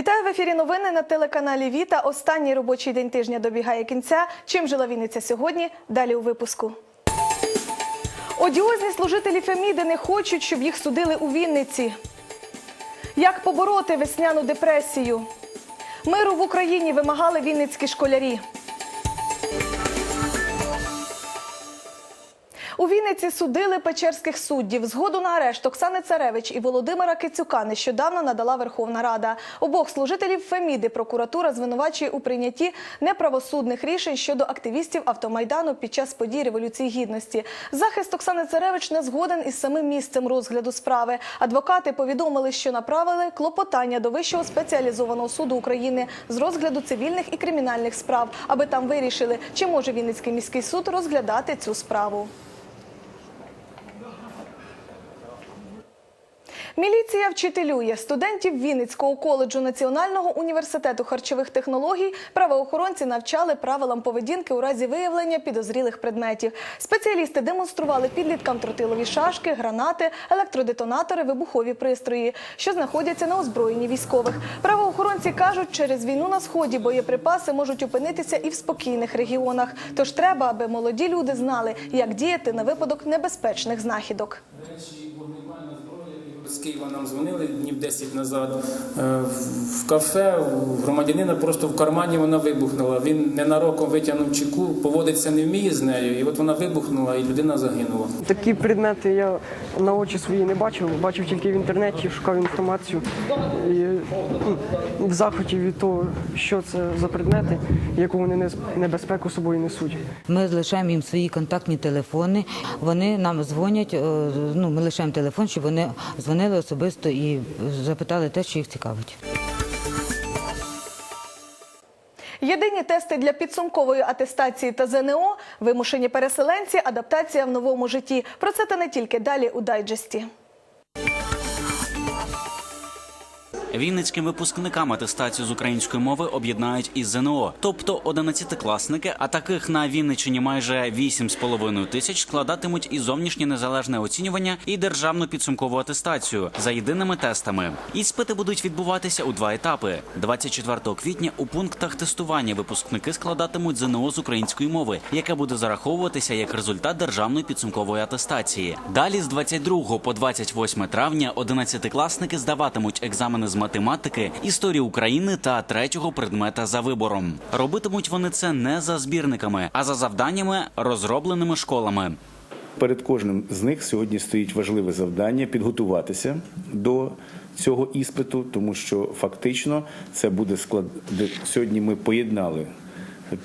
Вітаю в ефірі. Новини на телеканалі Віта. Останній робочий день тижня добігає кінця. Чим жила Вінниця сьогодні? Далі у випуску. Одіозні служителі Феміди не хочуть, щоб їх судили у Вінниці. Як побороти весняну депресію? Миру в Україні вимагали вінницькі школярі. У Вінниці судили печерських суддів. Згоду на арешт Оксани Царевич і Володимира Кицюка нещодавно надала Верховна Рада. Обох служителів Феміди прокуратура звинувачує у прийнятті неправосудних рішень щодо активістів автомайдану під час подій Революції Гідності. Захист Оксани Царевич не згоден із самим місцем розгляду справи. Адвокати повідомили, що направили клопотання до Вищого спеціалізованого суду України з розгляду цивільних і кримінальних справ, аби там вирішили, чи може Вінницький міський суд розглядати цю справу. Міліція вчителює студентів Вінницького коледжу Національного університету харчових технологій. Правоохоронці навчали правилам поведінки у разі виявлення підозрілих предметів. Спеціалісти демонстрували підліткам тротилові шашки, гранати, електродетонатори, вибухові пристрої, що знаходяться на озброєнні військових. Правоохоронці кажуть, через війну на сході боєприпаси можуть опинитися і в спокійних регіонах. Тож треба, аби молоді люди знали, як діяти на випадок небезпечних знахідок. З Києва нам дзвонили днів 10 назад е, в кафе. У громадянина просто в кармані вона вибухнула. Він ненароком витягнув чеку, поводиться не вміє з нею, і от вона вибухнула, і людина загинула. Такі предмети я на очі свої не бачив, бачив тільки в інтернеті, шукав інформацію і ну, в захваті від того, що це за предмети, яку вони небезпеку собою несуть. Ми лишаємо їм свої контактні телефони. Вони нам дзвонять. е, Ну, ми лишаємо телефон, щоб вони дзвонили особисто і запитали те, що їх цікавить. Єдині тести для підсумкової атестації та ЗНО, вимушені переселенці, адаптація в новому житті. Про це та не тільки далі у дайджесті. Вінницьким випускникам атестацію з української мови об'єднають із ЗНО, тобто 11-класники, а таких на Вінниччині майже 8,5 тисяч складатимуть і зовнішнє незалежне оцінювання, і державну підсумкову атестацію за єдиними тестами. Іспити будуть відбуватися у два етапи. 24 квітня у пунктах тестування випускники складатимуть ЗНО з української мови, яке буде зараховуватися як результат державної підсумкової атестації. Далі з 22 по 28 травня 11-класники здаватимуть екзамени з математики, історії України та третього предмета за вибором. Робитимуть вони це не за збірниками, а за завданнями, розробленими школами. Перед кожним з них сьогодні стоїть важливе завдання підготуватися до цього іспиту, тому що фактично це буде склад. Сьогодні ми поєднали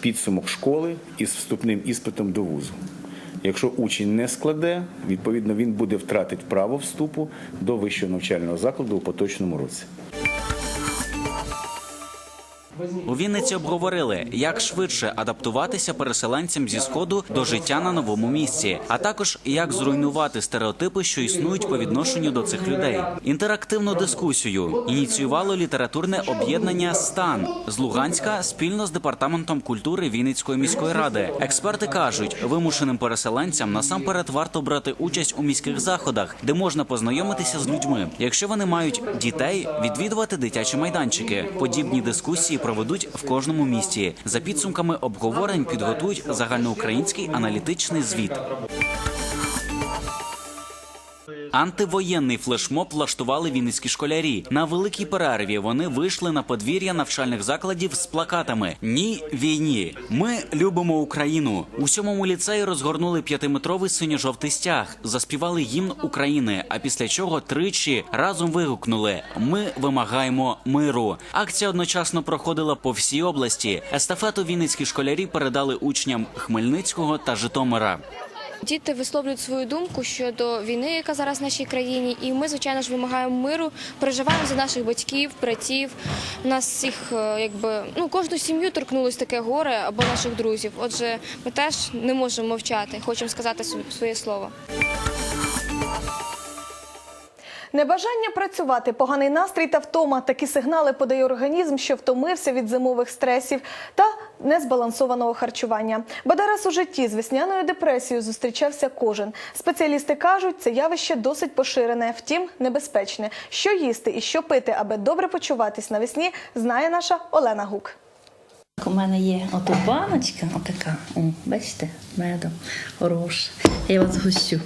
підсумок школи із вступним іспитом до вузу. Якщо учень не складе, відповідно він буде втратити право вступу до вищого навчального закладу у поточному році. У Вінниці обговорили, як швидше адаптуватися переселенцям зі сходу до життя на новому місці, а також як зруйнувати стереотипи, що існують по відношенню до цих людей. Інтерактивну дискусію ініціювало літературне об'єднання Стан з Луганська спільно з департаментом культури Вінницької міської ради. Експерти кажуть, вимушеним переселенцям насамперед варто брати участь у міських заходах, де можна познайомитися з людьми. Якщо вони мають дітей, відвідувати дитячі майданчики. Подібні дискусії проведуть в кожному місті. За підсумками обговорень підготують загальноукраїнський аналітичний звіт. Антивоєнний флешмоб влаштували вінницькі школярі. На великій перерві вони вийшли на подвір'я навчальних закладів з плакатами Ні війні. Ми любимо Україну. У сьомому ліцеї розгорнули п'ятиметровий синьо-жовтий стяг, заспівали гімн України. А після чого тричі разом вигукнули Ми вимагаємо миру. Акція одночасно проходила по всій області. Естафету вінницькі школярі передали учням Хмельницького та Житомира. Діти висловлюють свою думку щодо війни, яка зараз в нашій країні, і ми, звичайно ж, вимагаємо миру, переживаємо за наших батьків, братів. Нас всіх, е, якби ну кожну сім'ю торкнулось таке горе або наших друзів. Отже, ми теж не можемо мовчати, хочемо сказати своє слово. Небажання працювати, поганий настрій та втома. Такі сигнали подає організм, що втомився від зимових стресів та незбалансованого харчування. Раз у житті з весняною депресією зустрічався кожен. Спеціалісти кажуть, це явище досить поширене, втім небезпечне. Що їсти і що пити, аби добре почуватись навесні, знає наша Олена Гук. У мене є ото баночка, отака, о, бачите, медом, хороша. Я вас гощу.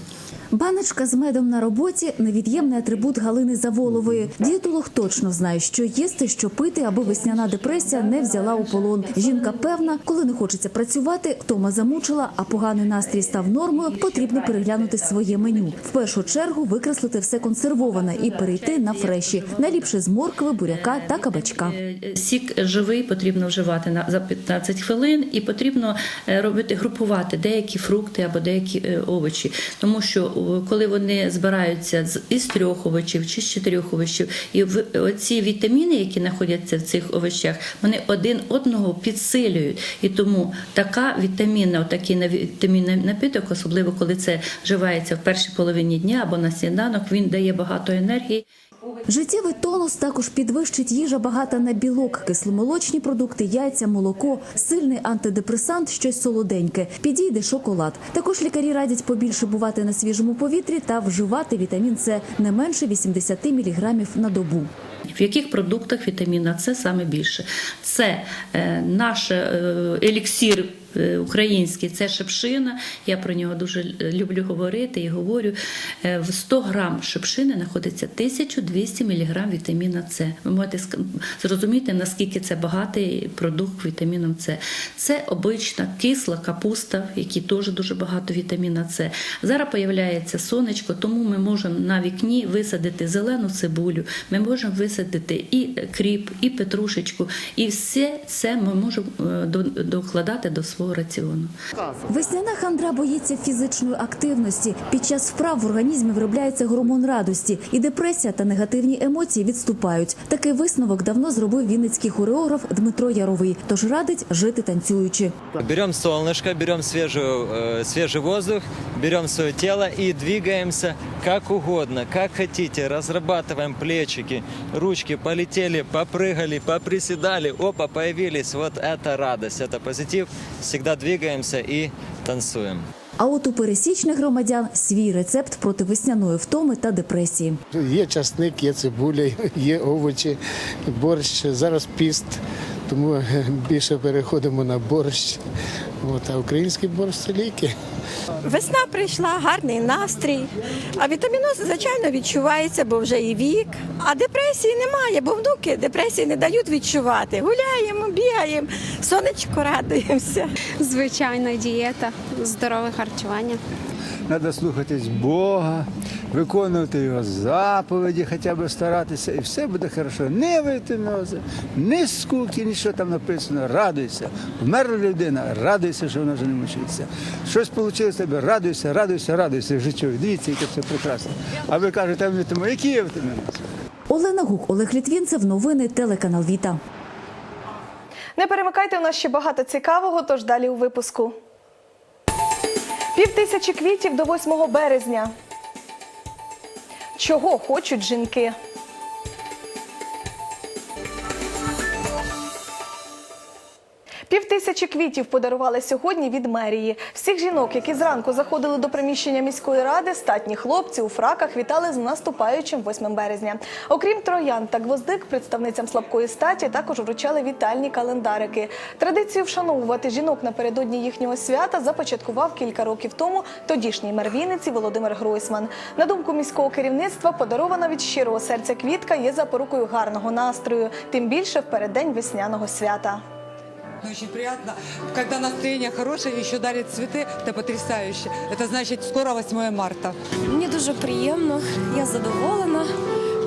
Баночка з медом на роботі невід'ємний атрибут Галини Заволової. Дієтолог точно знає, що їсти, що пити, аби весняна депресія не взяла у полон. Жінка певна, коли не хочеться працювати, втома замучила, а поганий настрій став нормою. Потрібно переглянути своє меню. В першу чергу викреслити все консервоване і перейти на фреші. Найліпше з моркви, буряка та кабачка. Сік живий потрібно вживати на за 15 хвилин, і потрібно е, робити групувати деякі фрукти або деякі е, овочі, тому що коли вони збираються з із трьох овочів чи з чотирьох овочів, і в оці вітаміни, які знаходяться в цих овочах, вони один одного підсилюють. І тому така вітамінна, такий вітамінний напиток, особливо коли це вживається в першій половині дня або на сніданок, він дає багато енергії. Життєвий тонус також підвищить їжа багата на білок, кисломолочні продукти, яйця, молоко, сильний антидепресант, щось солоденьке. Підійде шоколад. Також лікарі радять побільше бувати на свіжому повітрі та вживати вітамін С не менше 80 мг на добу. В яких продуктах вітаміна С саме більше? Це е, наш е, еліксір. Е, Український це шипшина. Я про нього дуже люблю говорити і говорю. Е, В 100 грам шипшини знаходиться 1200 мг вітаміна С. Ви можете зрозуміти, наскільки це багатий продукт вітаміном С. Це обична кисла капуста, в якій теж дуже багато вітаміна С. Зараз появляється сонечко, тому ми можемо на вікні висадити зелену цибулю, ми можемо висадити і кріп, і петрушечку, і все це ми можемо е, до- докладати до свого раціону. Весняна хандра боїться фізичної активності. Під час вправ в організмі виробляється гормон радості, і депресія та негативні емоції відступають. Такий висновок давно зробив вінницький хореограф Дмитро Яровий. Тож радить жити танцюючи. Берем солнышко, берем свежую, э, свежий воздух, берем свое тело и двигаемся как угодно, как хотите. Разрабатываем плечики, ручки, полетели, попрыгали, поприседали, опа, появились. Вот это радость, это позитив. Всегда двигаємося і танцюємо. А от у пересічних громадян свій рецепт проти весняної втоми та депресії. Є часник, є цибуля, є овочі, борщ. Зараз піст, тому е, більше переходимо на борщ. От, а український борщ це ліки. Весна прийшла, гарний настрій. А вітаміноз, звичайно, відчувається, бо вже і вік. А депресії немає, бо внуки депресії не дають відчувати. Гуляємо, бігаємо, сонечко радуємося. Звичайна дієта, здорове харчування. Треба слухатись Бога, виконувати його заповіді, хоча б старатися, і все буде хорошо. Не витимося, ні скуки, нічого там написано. Радуйся. Вмерла людина, радуйся, що вона вже не мучиться. Щось вийшло з тебе, радуйся, радуйся, радуйся в життю. Дивіться, яке це прекрасно. А ви кажете, ми тому, які є витаміни? Олена Гук, Олег Літвінцев, новини, телеканал Віта. Не перемикайте, у нас ще багато цікавого, тож далі у випуску. Пів тисячі квітів до 8 березня. Чого хочуть жінки? Пів тисячі квітів подарували сьогодні від мерії. Всіх жінок, які зранку заходили до приміщення міської ради, статні хлопці у фраках вітали з наступаючим 8 березня. Окрім троян та гвоздик, представницям слабкої статі також вручали вітальні календарики. Традицію вшановувати жінок напередодні їхнього свята започаткував кілька років тому тодішній мер Вінниці Володимир Гройсман. На думку міського керівництва, подарована від щирого серця квітка є запорукою гарного настрою, тим більше в переддень весняного свята. Очень приятно, когда настроение хорошее, еще дарят цветы, это потрясающе. Это значит, скоро 8 марта. Мені дуже приємно, я задоволена.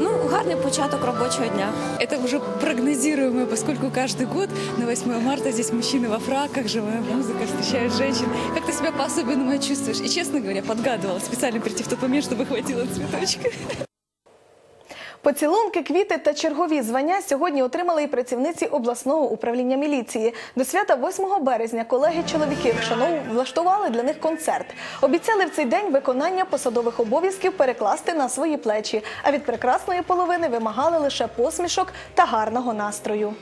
Ну, гарний початок робочого дня. Это уже прогнозируемо, поскольку каждый год на 8 марта здесь мужчины во фраках, живая музыка, встречают женщин. Как ты себя по-особенному чувствуешь? И, честно говоря, подгадывала специально прийти в тот момент, чтобы хватило цветочка. Поцілунки, квіти та чергові звання сьогодні отримали і працівниці обласного управління міліції. До свята 8 березня колеги-чоловіки вшанов влаштували для них концерт. Обіцяли в цей день виконання посадових обов'язків перекласти на свої плечі. А від прекрасної половини вимагали лише посмішок та гарного настрою.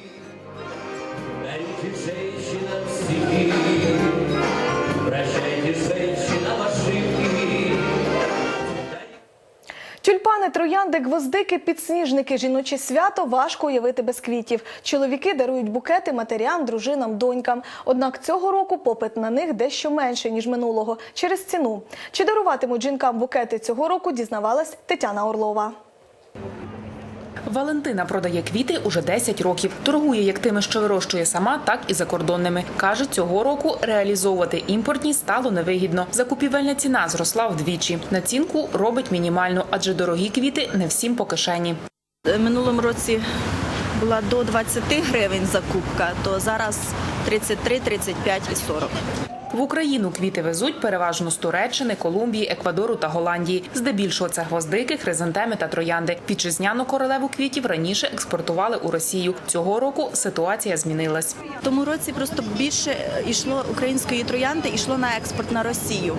Навіть троянди, гвоздики, підсніжники, жіноче свято важко уявити без квітів. Чоловіки дарують букети матерям, дружинам, донькам. Однак цього року попит на них дещо менший ніж минулого через ціну. Чи даруватимуть жінкам букети цього року? Дізнавалась Тетяна Орлова. Валентина продає квіти уже 10 років. Торгує як тими, що вирощує сама, так і закордонними. Каже, цього року реалізовувати імпортні стало невигідно. Закупівельна ціна зросла вдвічі. Націнку робить мінімальну, адже дорогі квіти не всім по кишені. Минулому році була до 20 гривень закупка, то зараз 33, 35 і 40. В Україну квіти везуть переважно з Туреччини, Колумбії, Еквадору та Голландії. Здебільшого це гвоздики, хризантеми та троянди. Вітчизняну королеву квітів раніше експортували у Росію. Цього року ситуація змінилась. Тому році просто більше йшло української троянди, йшло на експорт на Росію.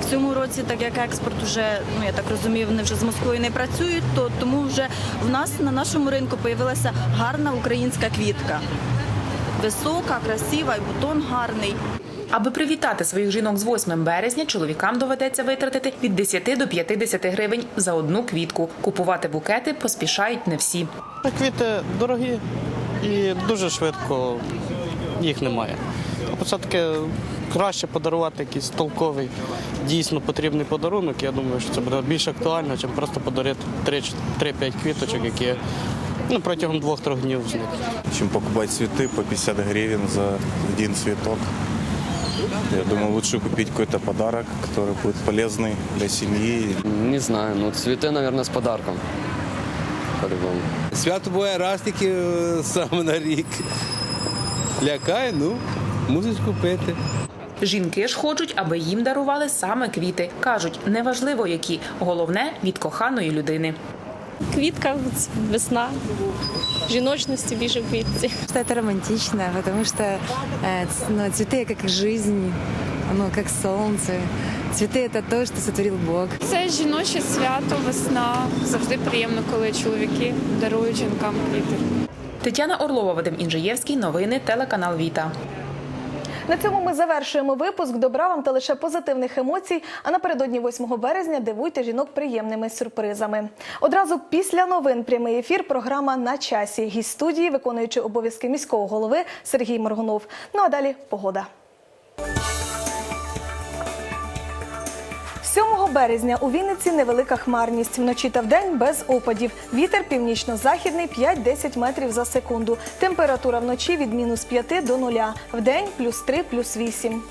В цьому році, так як експорт вже, ну я так розумію, вони вже з Москвою не працюють, то тому вже в нас на нашому ринку появилася гарна українська квітка. Висока, красива, і бутон гарний. Аби привітати своїх жінок з 8 березня, чоловікам доведеться витратити від 10 до 50 гривень за одну квітку. Купувати букети поспішають не всі. Квіти дорогі і дуже швидко їх немає. Тобто все-таки краще подарувати якийсь толковий, дійсно потрібний подарунок. Я думаю, що це буде більш актуально, ніж просто подарити 3-5 квіточок, які ну, протягом двох-трьох днів зникнуть. чем покупать цветы по 50 гривен за один цветок. Я думаю, лучше купить какой-то подарок, который будет полезный для семьи. Не знаю, ну цветы, наверное, с подарком. По-любому. Свято буває раз тільки е, саме на рік. Лякає, ну, мусиш купити. Жінки ж хочуть, аби їм дарували саме квіти. кажуть, неважливо які, головне від коханої людини. Квітка, весна, жіночності більше в квітці. Это романтично, потому что э, ц- ну, цветы как жизнь, ну, как солнце. Цветы это то, что сотворил Бог. Це жіноче свято, весна. Завжди приємно, коли чоловіки дарують жінкам квіти. Тетяна Орлова, Вадим Інжиєвський. Новини телеканал Віта. На цьому ми завершуємо випуск. Добра вам та лише позитивних емоцій. А напередодні 8 березня дивуйте жінок приємними сюрпризами. Одразу після новин прямий ефір. Програма на часі. Гість студії, виконуючи обов'язки міського голови Сергій Моргунов. Ну а далі погода. 7 березня у Вінниці невелика хмарність. Вночі та вдень без опадів. Вітер північно-західний 5-10 метрів за секунду. Температура вночі від мінус 5 до 0. Вдень плюс 3, плюс 8.